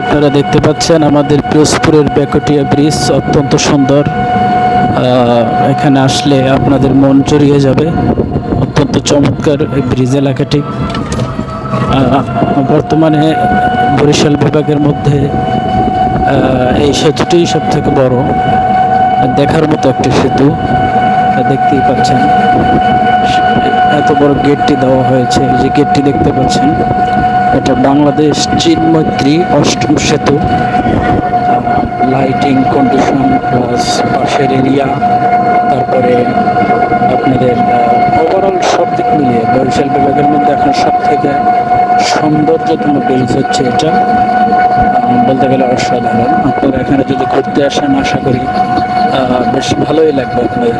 আপনারা দেখতে পাচ্ছেন আমাদের পিরোজপুরের বেকটিয়া ব্রিজ অত্যন্ত সুন্দর। এখানে আসলে আপনাদের মন জড়িয়ে যাবে। অত্যন্ত চমৎকার এই ব্রিজ এলাকাটি। বর্তমানে বরিশাল বিভাগের মধ্যে এই সেতুটি সব থেকে বড়। দেখার মতো একটি সেতু দেখতেই পাচ্ছেন। এত বড় গেটটি দেওয়া হয়েছে। যে গেটটি দেখতে পাচ্ছেন এটা বাংলাদেশ চীন মৈত্রী অষ্টম সেতু লাইটিং কন্ডিশন প্লাস পাশের এরিয়া তারপরে আপনাদের ওভারঅল সব দিক মিলিয়ে বরিশাল বিভাগের মধ্যে এখন সব থেকে সৌন্দর্যতম ব্রিজ হচ্ছে এটা। বলতে গেলে অসাধারণ। আপনারা এখানে যদি ঘুরতে আসেন, আশা করি বেশ ভালোই লাগবে আপনাদের।